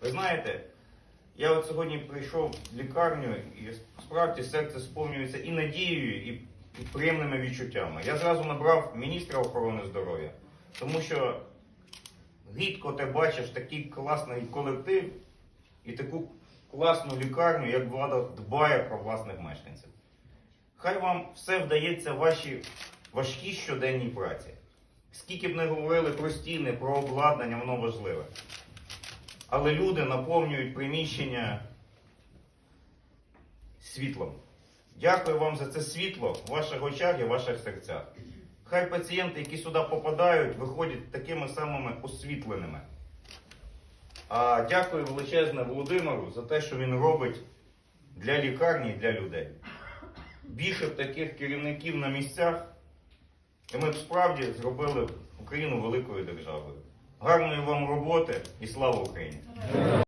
Ви знаєте, я от сьогодні прийшов в лікарню і справді серце сповнюється і надією, і, приємними відчуттями. Я зразу набрав міністра охорони здоров'я, тому що рідко ти бачиш такий класний колектив і таку класну лікарню, як влада дбає про власних мешканців. Хай вам все вдається в вашій важкій щоденній праці. Скільки б не говорили про стіни, про обладнання, воно важливе. Але люди наповнюють приміщення світлом. Дякую вам за це світло в ваших очах і в ваших серцях. Хай пацієнти, які сюди попадають, виходять такими самими освітленими. А дякую величезне Володимиру за те, що він робить для лікарні і для людей. Більше таких керівників на місцях, і ми б справді зробили Україну великою державою. Гарної вам роботи і слава Україні!